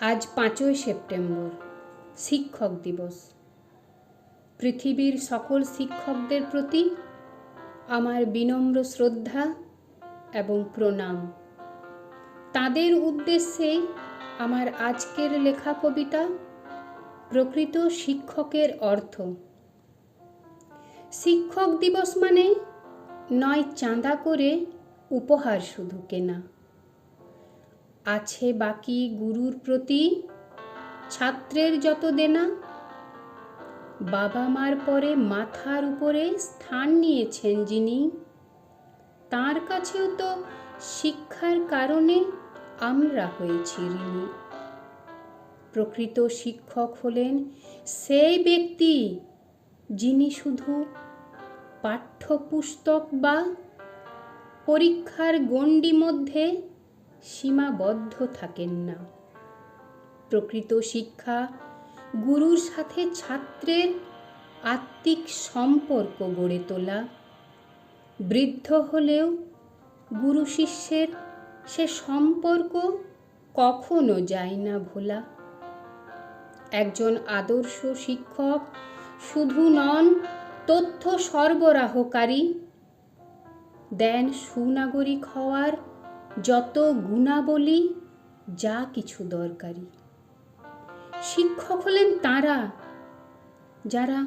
আজ পাঁচই সেপ্টেম্বর, শিক্ষক দিবস। পৃথিবীর সকল শিক্ষকদের প্রতি আমার বিনম্র শ্রদ্ধা এবং প্রণাম। তাদের উদ্দেশ্যে আমার আজকের লেখা কবিতা প্রকৃত শিক্ষকের অর্থ। শিক্ষক দিবস মানে নয় চাঁদা করে উপহার শুধু কেনা। আছে বাকি গুরুর প্রতি? ছাত্রের যত দেনা? বাবা মার পরে মাথার উপরে স্থান নিয়েছেন যিনি। তার কাছেও তো শিক্ষার কারণে আমরা হয়েছি ঋণী। প্রকৃত শিক্ষক হলেন সেই ব্যক্তি যিনি শুধু পাঠ্যপুস্তক বা পরীক্ষার গণ্ডি মধ্যে সীমাবদ্ধ থাকেন না। প্রকৃত শিক্ষা গুরুর সাথে ছাত্রের আত্মিক সম্পর্ক গড়ে তোলা। বৃদ্ধ হলেও গুরু শিষ্যের সে সম্পর্ক কখনো যায় না ভোলা। একজন আদর্শ শিক্ষক শুধু নন, তথ্য সরবরাহকারী, দেন সুনাগরিক হওয়ার যত গুণাবলী, যা কিছু দরকারি। শিক্ষক হলেন তারা, যারা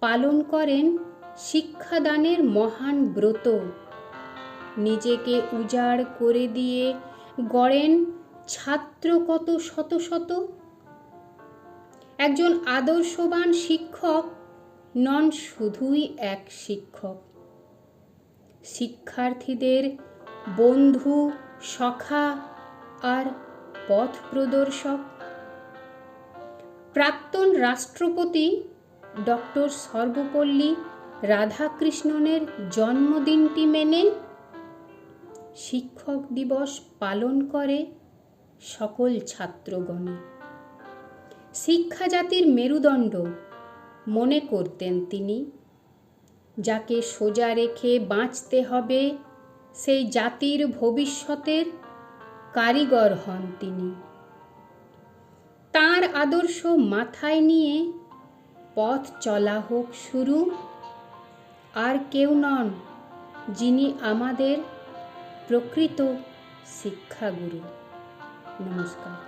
পালন করেন শিক্ষাদানের মহান ব্রত। নিজেকে উজাড় করে দিয়ে গড়েন ছাত্র কত শত শত। একজন আদর্শবান শিক্ষক নন শুধুই এক শিক্ষক। শিক্ষার্থীদের বন্ধু, সখা আর পথ প্রদর্শক। প্রাক্তন রাষ্ট্রপতি ডক্টর সর্বপল্লী রাধাকৃষ্ণনের জন্মদিনটি মেনে শিক্ষক দিবস পালন করে সকল ছাত্রগণে শিক্ষা জাতির মেরুদণ্ড মনে করতেন তিনি, যাকে সোজা রেখে বাঁচতে হবে সেই জাতির ভবিষ্যতের কারিগর হন তিনি। তার আদর্শ মাথায় নিয়ে পথ চলা হোক শুরু, আর কেউ নন যিনি আমাদের প্রকৃত শিক্ষাগুরু। নমস্কার।